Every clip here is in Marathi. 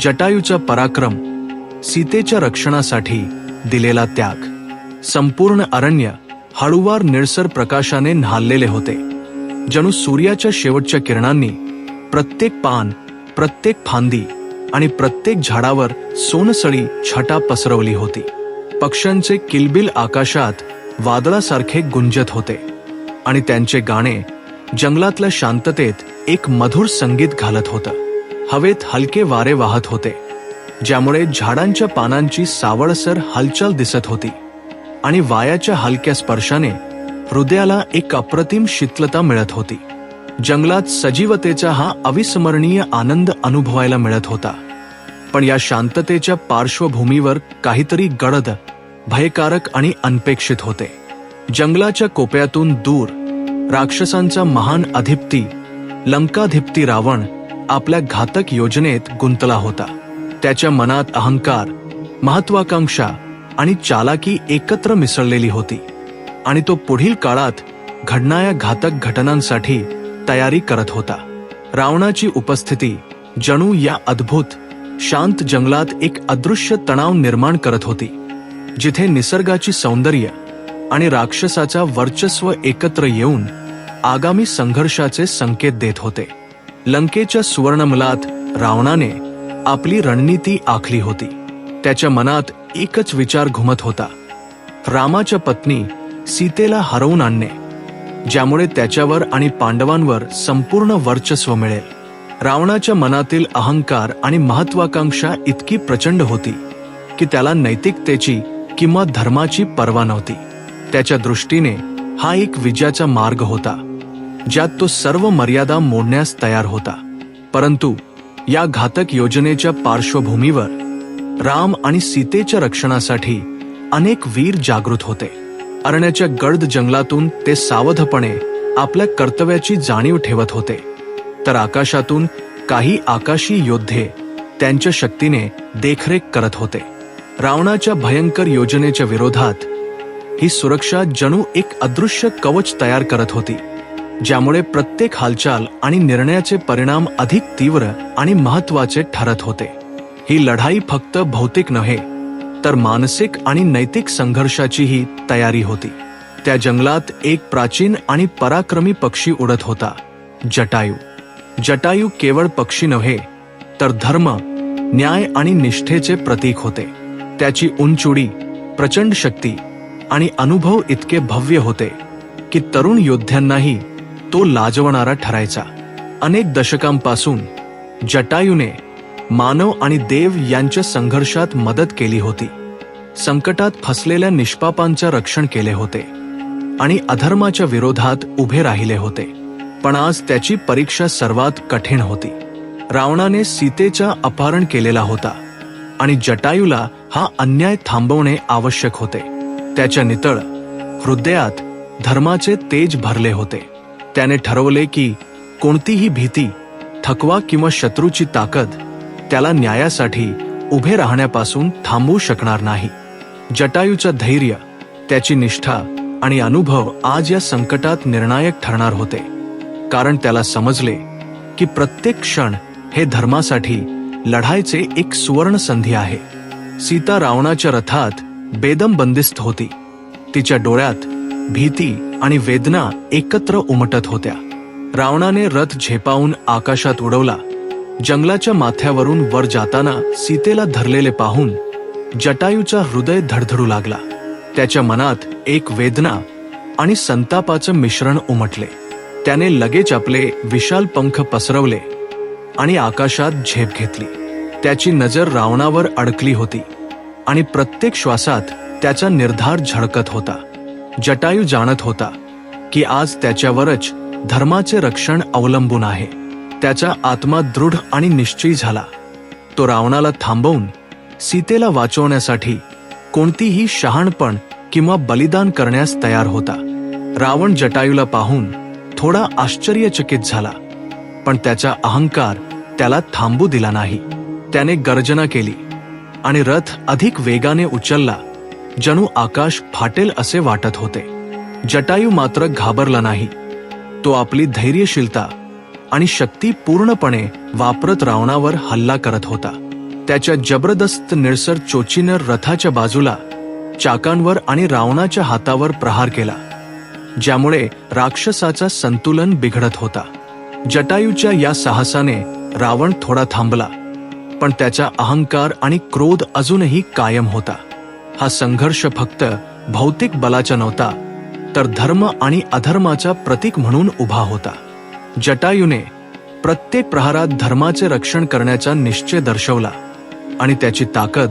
जटायूचा पराक्रम सीतेच्या रक्षणासाठी दिलेला त्याग. संपूर्ण अरण्य हळुवार निळसर प्रकाशाने न्हाललेले होते. जणू सूर्याच्या शेवटच्या किरणांनी प्रत्येक पान प्रत्येक फांदी आणि प्रत्येक झाडावर सोनसळी छटा पसरवली होती. पक्ष्यांचे किलबिल आकाशात वादळासारखे गुंजत होते आणि त्यांचे गाणे जंगलातल्या शांततेत एक मधुर संगीत घालत होतं. हवेत हलके वारे वाहत होते ज्यामुळे झाडांच्या पानांची सावळसर हालचाल दिसत होती आणि वायाच्या हलक्या स्पर्शाने हृदयाला एक अप्रतिम शीतलता मिळत होती. जंगलात सजीवतेचा हा अविस्मरणीय आनंद अनुभवायला मिळत होता. पण या शांततेच्या पार्श्वभूमीवर काहीतरी गडद भयकारक आणि अनपेक्षित होते. जंगलाच्या कोपऱ्यातून दूर राक्षसांचा महान अधिप्ती लंकाधिप्ती रावण आपल्या घातक योजनेत गुंतला होता. त्याच्या मनात अहंकार महत्वाकांक्षा आणि चालाकी एकत्र मिसळलेली होती आणि तो पुढील काळात घडणाऱ्या घातक घटनांसाठी तयारी करत होता. रावणाची उपस्थिती जणू या अद्भुत शांत जंगलात एक अदृश्य तणाव निर्माण करत होती जिथे निसर्गाची सौंदर्य आणि राक्षसाचा वर्चस्व एकत्र येऊन आगामी संघर्षाचे संकेत देत होते. लंकेच्या सुवर्णमलात रावणाने आपली रणनीती आखली होती. त्याच्या मनात एकच विचार घुमत होता. रामाच्या पत्नी सीतेला हरवून आणणे ज्यामुळे त्याच्यावर आणि पांडवांवर संपूर्ण वर्चस्व मिळेल. रावणाच्या मनातील अहंकार आणि महत्वाकांक्षा इतकी प्रचंड होती की त्याला नैतिकतेची किंवा धर्माची पर्वा नव्हती. त्याच्या दृष्टीने हा एक विजयाचा मार्ग होता. ज्यात तो सर्व मर्यादा मोडण्यास तयार होता. परंतु या घातक योजनेच्या पार्श्वभूमीवर राम आणि सीतेच्या रक्षणासाठी अनेक वीर जागृत होते. अरण्याच्या गर्द जंगलातून ते सावधपणे आपल्या कर्तव्याची जाणीव ठेवत होते. तर आकाशातून काही आकाशी योद्धे त्यांच्या शक्तीने देखरेख करत होते. रावणाच्या भयंकर योजनेच्या विरोधात ही सुरक्षा जणू एक अदृश्य कवच तयार करत होती. ज्यामुळे प्रत्येक हालचाल आणि निर्णयाचे परिणाम अधिक तीव्र आणि महत्त्वाचे ठरत होते. ही लढाई फक्त भौतिक नव्हे तर मानसिक आणि नैतिक संघर्षाचीही तयारी होती. त्या जंगलात एक प्राचीन आणि पराक्रमी पक्षी उडत होता जटायू. जटायू केवळ पक्षी नव्हे तर धर्म न्याय आणि निष्ठेचे प्रतीक होते. त्याची उंचुडी प्रचंड शक्ती आणि अनुभव इतके भव्य होते की तरुण योद्ध्यांनाही तो लाजवणारा ठरायचा. अनेक दशकांपासून जटायूने मानव आणि देव यांच्या संघर्षात मदत केली होती. संकटात फसलेल्या निष्पापांचे रक्षण केले होते आणि अधर्माच्या विरोधात उभे राहिले होते. पण आज त्याची परीक्षा सर्वात कठीण होती. रावणाने सीतेचा अपहरण केलेला होता आणि जटायूला हा अन्याय थांबवणे आवश्यक होते. त्याच्या नितळ हृदयात धर्माचे तेज भरले होते. त्याने ठरवले की कोणतीही भीती थकवा किंवा शत्रूची ताकद त्याला न्यायासाठी उभे राहण्यापासून थांबवू शकणार नाही. जटायूचं धैर्य त्याची निष्ठा आणि अनुभव आज या संकटात निर्णायक ठरणार होते. कारण त्याला समजले की प्रत्येक क्षण हे धर्मासाठी लढायचे एक सुवर्ण संधी आहे. सीता रावणाच्या रथात बेदम बंदिस्त होती. तिच्या डोळ्यात भीती आणि वेदना एकत्र उमटत होत्या. रावणाने रथ झेपावून आकाशात उडवला. जंगलाच्या माथ्यावरून वर जाताना सीतेला धरलेले पाहून जटायूचा हृदय धडधडू लागला. त्याच्या मनात एक वेदना आणि संतापाचं मिश्रण उमटले. त्याने लगेच आपले विशाल पंख पसरवले आणि आकाशात झेप घेतली. त्याची नजर रावणावर अडकली होती आणि प्रत्येक श्वासात त्याचा निर्धार झळकत होता. जटायू जाणत होता की आज त्याच्यावरच धर्माचे रक्षण अवलंबून आहे. त्याचा आत्मा दृढ आणि निश्चयी झाला. तो रावणाला थांबवून सीतेला वाचवण्यासाठी कोणतीही शहाणपण किंवा बलिदान करण्यास तयार होता. रावण जटायूला पाहून थोडा आश्चर्यचकित झाला. पण त्याचा अहंकार त्याला थांबू दिला नाही. त्याने गर्जना केली आणि रथ अधिक वेगाने उचलला जणू आकाश फाटेल असे वाटत होते. जटायू मात्र घाबरला नाही. तो आपली धैर्यशीलता आणि शक्ती पूर्णपणे वापरत रावणावर हल्ला करत होता. त्याच्या जबरदस्त निळसर चोचीनं रथाच्या बाजूला चाकांवर आणि रावणाच्या हातावर प्रहार केला ज्यामुळे राक्षसाचा संतुलन बिघडत होता. जटायूच्या या साहसाने रावण थोडा थांबला पण त्याचा अहंकार आणि क्रोध अजूनही कायम होता. हा संघर्ष फक्त भौतिक बलाचा नव्हता तर धर्म आणि अधर्माचा प्रतीक म्हणून उभा होता. जटायूने प्रत्येक प्रहारात धर्माचे रक्षण करण्याचा निश्चय दर्शवला आणि त्याची ताकद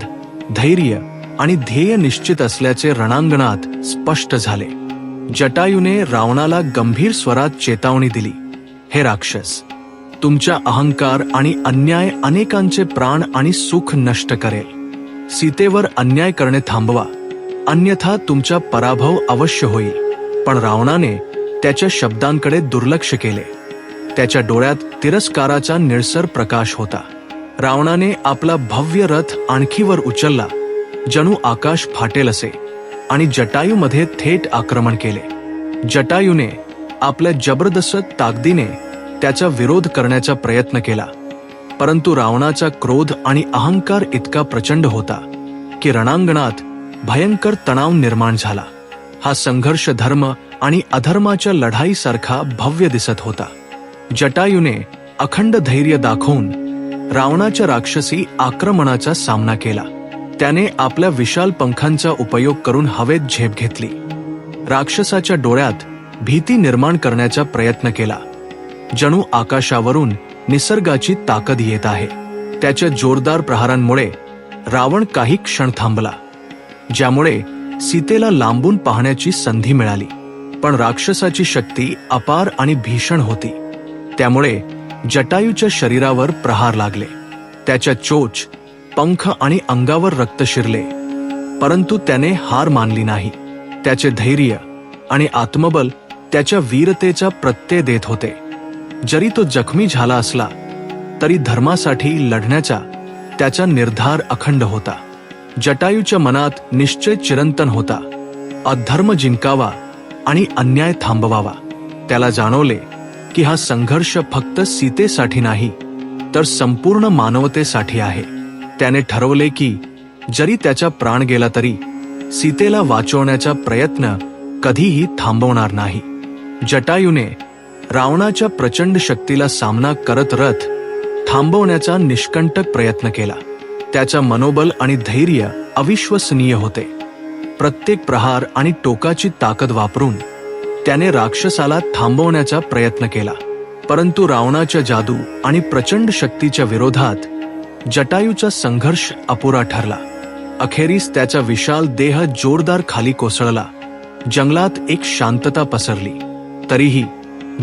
धैर्य आणि ध्येय निश्चित असल्याचे रणांगणात स्पष्ट झाले. जटायूने रावणाला गंभीर स्वरात चेतावणी दिली. हे राक्षस तुमच्या अहंकार आणि अन्याय अनेकांचे प्राण आणि सुख नष्ट करेल. सीतेवर अन्याय करणे थांबवा. अन्यथा तुमचा पराभव अवश्य होईल. पण रावणाने त्याच्या शब्दांकडे दुर्लक्ष केले. त्याच्या डोळ्यात तिरस्काराचा निळसर प्रकाश होता. रावणाने आपला भव्य रथ आणखीवर उचलला. जणू आकाश फाटेल असे आणि जटायूमध्ये थेट आक्रमण केले. जटायूने आपल्या जबरदस्त ताकदीने त्याचा विरोध करण्याचा प्रयत्न केला. परंतु रावणाचा क्रोध आणि अहंकार इतका प्रचंड होता की रणांगणात भयंकर तणाव निर्माण झाला. हा संघर्ष धर्म आणि अधर्माच्या लढाईसारखा भव्य दिसत होता. जटायूने अखंड धैर्य दाखवून रावणाच्या राक्षसी आक्रमणाचा सामना केला. त्याने आपल्या विशाल पंखांचा उपयोग करून हवेत झेप घेतली. राक्षसाच्या डोळ्यात भीती निर्माण करण्याचा प्रयत्न केला. जणू आकाशावरून निसर्गाची ताकद येत आहे. त्याच्या जोरदार प्रहारांमुळे रावण काही क्षण थांबला ज्यामुळे सीतेला लांबून पाहण्याची संधी मिळाली. पण राक्षसाची शक्ती अपार आणि भीषण होती. त्यामुळे जटायूच्या शरीरावर प्रहार लागले. त्याच्या चोच पंख आणि अंगावर रक्त शिरले. परंतु त्याने हार मानली नाही. त्याचे धैर्य आणि आत्मबल त्याच्या वीरतेचा प्रत्यय देत होते. जरी तो जखमी झाला असला तरी धर्मासाठी लढण्याचा त्याचा निर्धार अखंड होता. जटायूच्या मनात निश्चय चिरंतन होता. अधर्म जिंकावा आणि अन्याय थांबवावा. त्याला जाणवले की हा संघर्ष फक्त सीतेसाठी नाही तर संपूर्ण मानवतेसाठी आहे. त्याने ठरवले की जरी त्याचा प्राण गेला तरी सीतेला वाचवण्याचा प्रयत्न कधीही थांबवणार नाही. जटायूने रावणाच्या प्रचंड शक्तीला सामना करत रथ थांबवण्याचा निष्कंटक प्रयत्न केला. त्याचा मनोबल आणि धैर्य अविश्वसनीय होते. प्रत्येक प्रहार आणि टोकाची ताकद वापरून त्याने राक्षसाला थांबवण्याचा प्रयत्न केला. परंतु रावणाच्या जादू आणि प्रचंड शक्तीच्या विरोधात जटायूचा संघर्ष अपुरा ठरला. अखेरीस त्याचा विशाल देह जोरदार खाली कोसळला. जंगलात एक शांतता पसरली. तरीही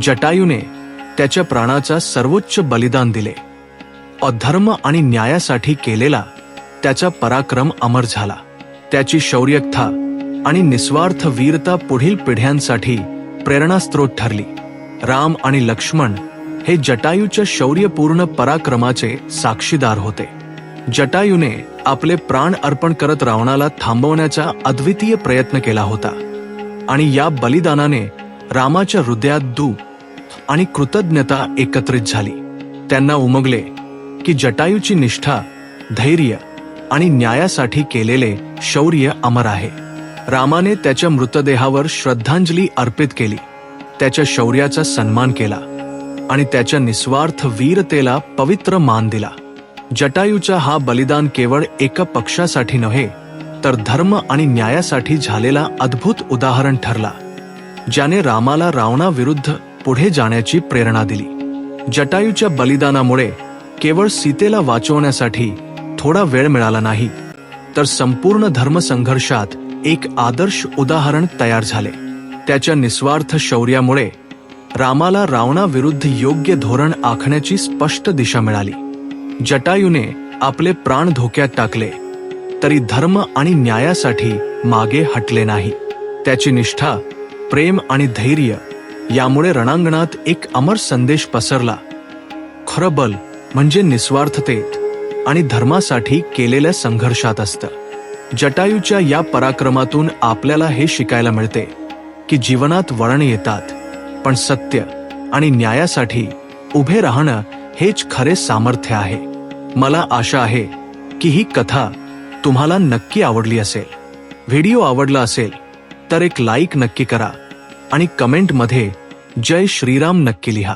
जटायूने त्याच्या प्राणाचा सर्वोच्च बलिदान दिले. अधर्म आणि न्यायासाठी केलेला त्याचा पराक्रम अमर झाला. त्याची शौर्यकथा आणि निस्वार्थ वीरता पुढील पिढ्यांसाठी प्रेरणास्त्रोत ठरली. राम आणि लक्ष्मण हे जटायूच्या शौर्यपूर्ण पराक्रमाचे साक्षीदार होते. जटायूने आपले प्राण अर्पण करत रावणाला थांबवण्याचा अद्वितीय प्रयत्न केला होता. आणि या बलिदानाने रामाच्या हृदयात दू आणि कृतज्ञता एकत्रित झाली. त्यांना उमगले की जटायूची निष्ठा धैर्य आणि न्यायासाठी केलेले शौर्य अमर आहे. रामाने त्याच्या मृतदेहावर श्रद्धांजली अर्पित केली. त्याच्या शौर्याचा सन्मान केला आणि त्याच्या निस्वार्थ वीरतेला पवित्र मान दिला. जटायूचा हा बलिदान केवळ एका पक्षासाठी नव्हे तर धर्म आणि न्यायासाठी झालेला अद्भुत उदाहरण ठरला. ज्याने रामाला रावणाविरुद्ध पुढे जाण्याची प्रेरणा दिली. जटायूच्या बलिदानामुळे केवळ सीतेला वाचवण्यासाठी थोडा वेळ मिळाला नाही तर संपूर्ण धर्मसंघर्षात एक आदर्श उदाहरण तयार झाले. त्याच्या निस्वार्थ शौर्यामुळे रामाला रावणाविरुद्ध योग्य धोरण आखण्याची स्पष्ट दिशा मिळाली. जटायूने आपले प्राण धोक्यात टाकले तरी धर्म आणि न्यायासाठी मागे हटले नाही. त्याची निष्ठा प्रेम आणि धैर्य यामुळे रणांगणात एक अमर संदेश पसरला. खरं बल म्हणजे निस्वार्थतेत आणि धर्मासाठी केलेल्या संघर्षात असतं. जटायूच्या या पराक्रमातून आपल्याला हे शिकायला मिळते की जीवनात वळण येतात पण सत्य आणि न्यायासाठी उभे राहणं हेच खरे सामर्थ्य आहे. मला आशा आहे की ही कथा तुम्हाला नक्की आवडली असेल. व्हिडिओ आवडला असेल तर एक लाईक नक्की करा आणि कमेंटमध्ये जय श्रीराम नक्की लिहा.